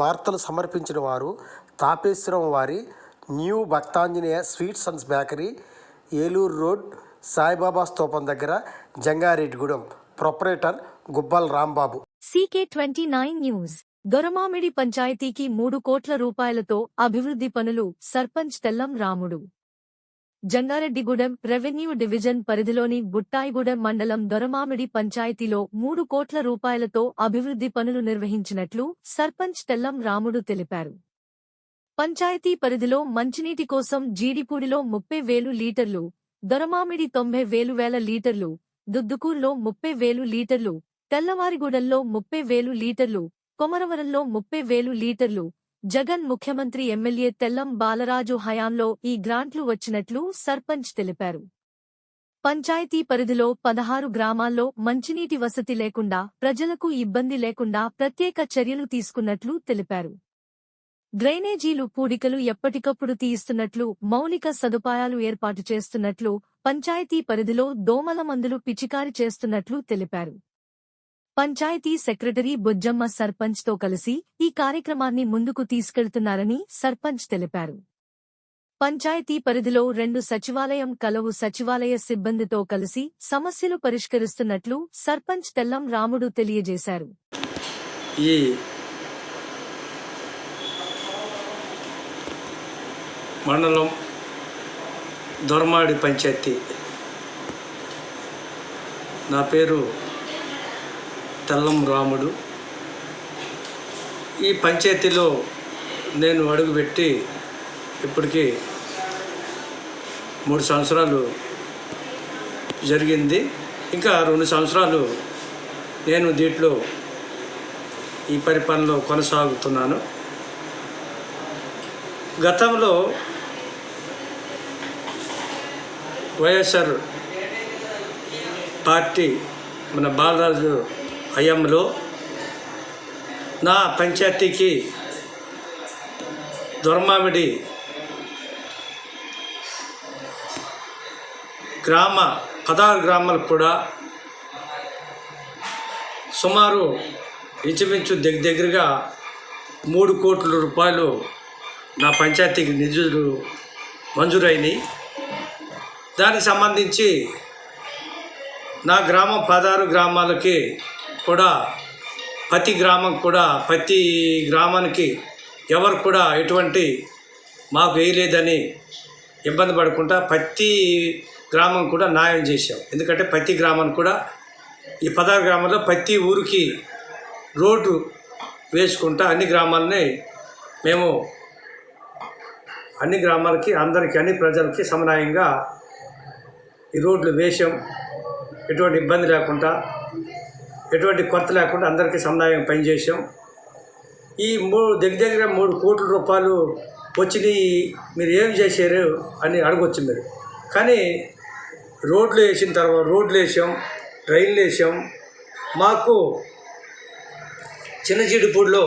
వార్తలు సమర్పించిన వారు తాపేశ్వరం వారి new Bhaktanjaneya sweets and bakery Eluru road Saibaba స్తూపం దగ్గర Jangareddygudem. Proprietor Gubbala Rambabu. CK twenty nine news. Doramamidi పంచాయతీకి మూడు కోట్ల రూపాయలతో అభివృద్ధి పనులు సర్పంచ్ తెల్లం రాముడు. జంగారెడ్డిగూడెం రెవెన్యూ డివిజన్ పరిధిలోని గుట్టాయిగూడెం మండలం దొరమామిడి పంచాయతీలో మూడు కోట్ల రూపాయలతో అభివృద్ధి పనులు నిర్వహించినట్లు సర్పంచ్ తెల్లం రాముడు తెలిపారు. పంచాయతీ పరిధిలో మంచినీటి కోసం జీడిపూడిలో ముప్పై వేలు లీటర్లు దొరమామిడి తొంభై వేలు వేల లీటర్లు దుద్దుకూరులో ముప్పై వేలు లీటర్లు తెల్లవారిగూడెంలో ముప్పై వేలు లీటర్లు కొమరవరంలో ముప్పై వేలు లీటర్లు జగన్ ముఖ్యమంత్రి ఎమ్మెల్యే తెల్లం బాలరాజు హయాంలో ఈ గ్రాంట్లు వచ్చినట్లు సర్పంచ్ తెలిపారు. పంచాయతీ పరిధిలో పదహారు గ్రామాల్లో మంచినీటి వసతి లేకుండా ప్రజలకు ఇబ్బంది లేకుండా ప్రత్యేక చర్యలు తీసుకున్నట్లు తెలిపారు. డ్రైనేజీలు పూడికలు ఎప్పటికప్పుడు తీయిస్తున్నట్లు మౌలిక సదుపాయాలు ఏర్పాటు చేస్తున్నట్లు పంచాయతీ పరిధిలో దోమల మందులు పిచికారి చేస్తున్నట్లు తెలిపారు. పంచాయతీ సెక్రటరీ బుజ్జమ్మ సర్పంచ్తో కలిసి ఈ కార్యక్రమాన్ని ముందుకు తీసుకెళ్తున్నారని సర్పంచ్ తెలిపారు. పంచాయతీ పరిధిలో రెండు సచివాలయం కలవు సచివాలయ సిబ్బందితో కలిసి సమస్యలు పరిష్కరిస్తున్నట్లు సర్పంచ్ తెల్లం రాముడు తెలియజేశారు. ఈ మండలం దొరమాడి పంచాయతీ. నా పేరు తెల్లం రాముడు. ఈ పంచాయతీలో నేను అడుగుపెట్టి ఇప్పటికీ మూడు సంవత్సరాలు జరిగింది. ఇంకా రెండు సంవత్సరాలు నేను దీంట్లో ఈ పరిపాలనలో కొనసాగుతున్నాను. గతంలో వైఎస్ఆర్ పార్టీ మన బాలరాజు హయాంలో నా పంచాయతీకి దొరమామిడి గ్రామ పదహారు గ్రామాలకు కూడా సుమారు ఇంచుమించు దగ్గర దగ్గరగా మూడు కోట్ల రూపాయలు నా పంచాయతీకి నిధులు మంజూరైనవి దానికి సంబంధించి నా గ్రామం పదహారు గ్రామాలకి కూడా ప్రతి గ్రామం కూడా ప్రతి గ్రామానికి ఎవరు కూడా ఎటువంటి మాకు వేయలేదని ఇబ్బంది పడకుండా ప్రతి గ్రామం కూడా న్యాయం చేశాం. ఎందుకంటే ప్రతి గ్రామం కూడా ఈ పదహారు గ్రామాల్లో ప్రతి ఊరికి రోడ్డు వేసుకుంటా అన్ని గ్రామాలని మేము అన్ని గ్రామాలకి అందరికీ అన్ని ప్రజలకి సమన్వయంగా ఈ రోడ్లు వేసాం ఎటువంటి ఇబ్బంది లేకుండా ఎటువంటి కొరత లేకుండా అందరికీ సమన్వయం పనిచేసాం ఈ మూడు దగ్గర దగ్గర మూడు కోట్ల రూపాయలు వచ్చినాయి మీరు ఏం చేశారు అని అడగొచ్చు మీరు. కానీ రోడ్లు వేసిన తర్వాత రోడ్లు వేసాం డ్రైన్లు వేసాం. మాకు చిన్నచీడిపూడిలో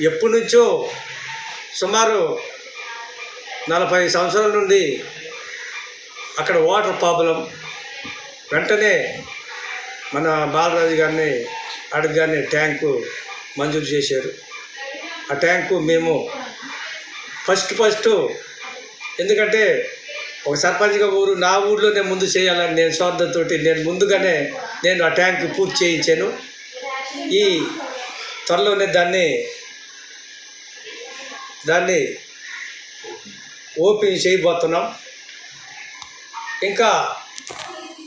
ఎప్పటి నుంచో సుమారు నలభై సంవత్సరాల నుండి అక్కడ వాటర్ ప్రాబ్లం. వెంటనే మన బాలరాజు గారిని అడగగానే ట్యాంకు మంజూరు చేశారు. ఆ ట్యాంకు మేము ఫస్ట్ ఫస్ట్ ఎందుకంటే ఒక సర్పంచ్గా ఊరు నా ఊర్లోనే ముందు చేయాలని నేను స్వార్థంతో నేను ముందుగానే నేను ఆ ట్యాంక్ పూర్తి చేయించాను. ఈ త్వరలోనే దాన్ని దాన్ని ఓపెన్ చేయబోతున్నాం. ఇంకా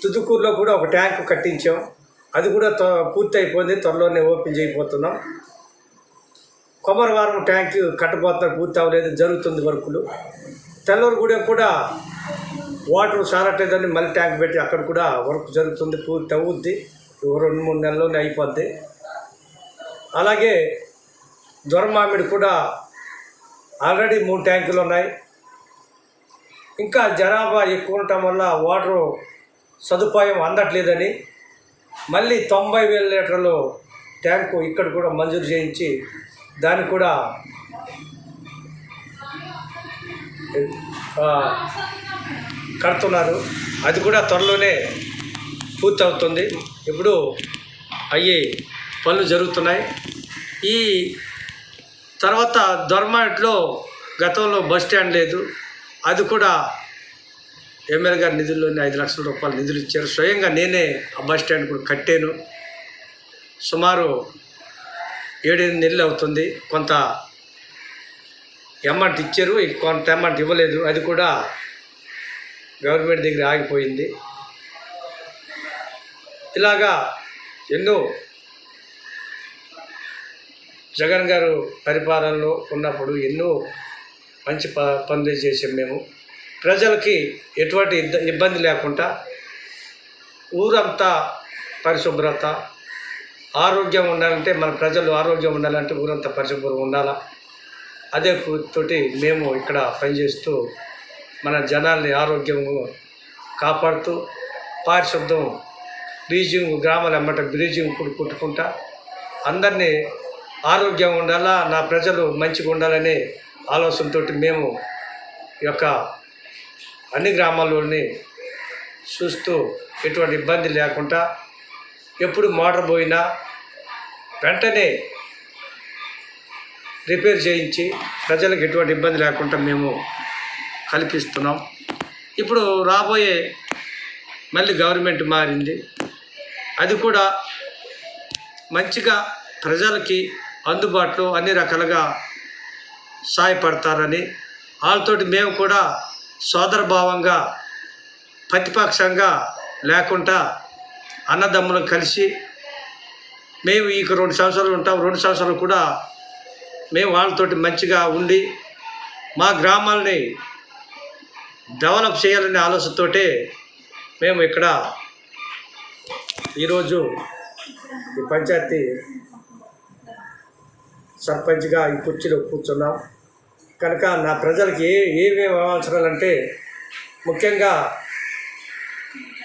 తుదుకూరులో కూడా ఒక ట్యాంక్ కట్టించాం. అది కూడా త్వ- పూర్తి అయిపోయింది త్వరలోనే ఓపెన్ చేయబోతున్నాం. కొమరవారం ట్యాంక్ కట్టబోతున్నారు పూర్తి అవ్వలేదు జరుగుతుంది వర్కులు. తెల్లూరుగూడెం కూడా వాటర్ సారట్లేదని మళ్ళీ ట్యాంక్ పెట్టి అక్కడ కూడా వర్క్ జరుగుతుంది. పూర్తి అవుద్ది రెండు మూడు నెలల్లోనే అయిపోద్ది. అలాగే దొరమామిడి కూడా ఆల్రెడీ మూడు ట్యాంకులు ఉన్నాయి ఇంకా జనాభా ఎక్కువ ఉండటం వల్ల వాటరు సదుపాయం అందట్లేదని మళ్ళీ తొంభై వేల లీటర్లు ట్యాంకు ఇక్కడ కూడా మంజూరు చేయించి దానికి కూడా కడుతున్నారు. అది కూడా త్వరలోనే పూర్తవుతుంది. ఇప్పుడు అవి పనులు జరుగుతున్నాయి. ఈ తర్వాత దొర్మాట్లో గతంలో బస్ స్టాండ్ లేదు. అది కూడా ఎమ్మెల్యే గారి నిధుల్లోనే ఐదు లక్షల రూపాయలు నిధులు ఇచ్చారు. స్వయంగా నేనే ఆ బస్ స్టాండ్ కూడా కట్టాను. సుమారు ఏడెనిమిది నెలలు అవుతుంది. కొంత అమౌంట్ ఇచ్చారు. కొంత అమౌంట్ ఇవ్వలేదు. అది కూడా గవర్నమెంట్ దగ్గర ఆగిపోయింది. ఇలాగా ఎన్నో జగన్ గారు పరిపాలనలో ఉన్నప్పుడు ఎన్నో మంచి ప పనులు చేసాం మేము. ప్రజలకి ఎటువంటి ఇబ్బంది లేకుండా ఊరంతా పరిశుభ్రత ఆరోగ్యం ఉండాలంటే మన ప్రజలు ఆరోగ్యం ఉండాలంటే ఊరంతా పరిశుభ్రం ఉండాలా? అదే తోటి మేము ఇక్కడ పనిచేస్తూ మన జనాల్ని ఆరోగ్యము కాపాడుతూ పారిశుద్ధం బ్లీజింగ్ గ్రామాలు అమ్మట బ్లీచింగ్ కూడా కుట్టుకుంటా అందరినీ ఆరోగ్యం ఉండాలా? నా ప్రజలు మంచిగా ఉండాలనే ఆలోచనతో మేము ఈ యొక్క అన్ని గ్రామాల్లోని చూస్తూ ఎటువంటి ఇబ్బంది లేకుండా ఎప్పుడు మోటార్ పోయినా వెంటనే రిపేర్ చేయించి ప్రజలకు ఎటువంటి ఇబ్బంది లేకుండా మేము కల్పిస్తున్నాం. ఇప్పుడు రాబోయే మళ్ళీ గవర్నమెంట్ మారింది. అది కూడా మంచిగా ప్రజలకి అందుబాటులో అన్ని రకాలుగా సాయపడతారని వాళ్ళతోటి మేము కూడా సోదరభావంగా ప్రతిపక్షంగా లేకుండా అన్నదమ్ములు కలిసి మేము ఈ రెండు సంవత్సరాలు ఉంటాం. రెండు సంవత్సరాలు కూడా మేము వాళ్ళతోటి మంచిగా ఉండి మా గ్రామాలని డెవలప్ చేయాలనే ఆలోచనతోటే మేము ఇక్కడ ఈరోజు ఈ పంచాయతీ సర్పంచ్గా ఈ కుర్చీలో కూర్చున్నాం. కనుక నా ప్రజలకి ఏ ఏమేమి అవసరాలంటే ముఖ్యంగా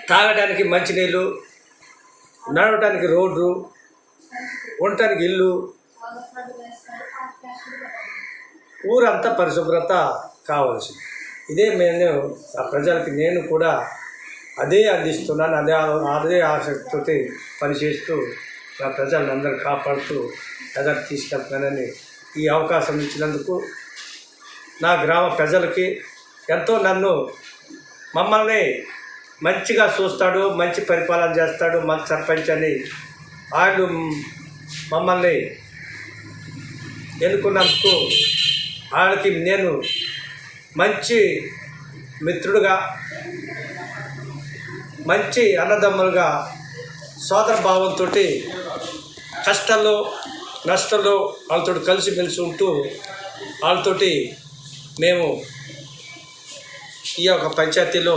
తాగడానికి మంచినీళ్ళు నడవటానికి రోడ్డు ఉండటానికి ఇల్లు ఊరంతా పరిశుభ్రత కావాల్సింది. ఇదే నేను ఆ ప్రజలకి నేను కూడా అదే అందిస్తున్నాను అదే అదే ఆసక్తితో పనిచేస్తూ నా ప్రజలందరూ కాపాడుతూ ఎదరు తీసుకెళ్తున్నానని ఈ అవకాశం ఇచ్చినందుకు నా గ్రామ ప్రజలకి ఎంతో నన్ను మమ్మల్ని మంచిగా చూస్తాడు మంచి పరిపాలన చేస్తాడు మంచి సర్పంచ్ అని వాళ్ళు మమ్మల్ని ఎన్నుకున్నందుకు వాళ్ళకి నేను మంచి మిత్రుడుగా మంచి అన్నదమ్ములుగా సోదర భావంతో కష్టాల్లో నష్టాల్లో వాళ్ళతో కలిసిమెలిసి ఉంటూ వాళ్ళతోటి మేము ఈ యొక్క పంచాయతీలో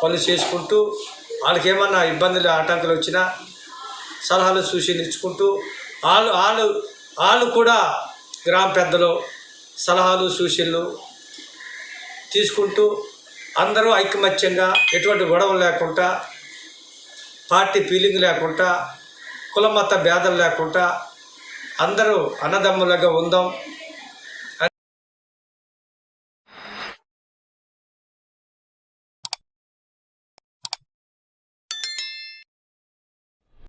పనులు చేసుకుంటూ వాళ్ళకి ఏమన్నా ఇబ్బందులు ఆటంకాలు వచ్చినా సలహాలు సూచనలు ఇచ్చుకుంటూ వాళ్ళు వాళ్ళు వాళ్ళు కూడా గ్రామ పెద్దలు సలహాలు సూచనలు తీసుకుంటూ అందరూ ఐకమత్యంగా ఎటువంటి గొడవలు లేకుండా పార్టీ ఫీలింగ్ లేకుండా కులమత భేదం లేకుండా అందరూ అన్నదమ్ములుగా ఉందాం.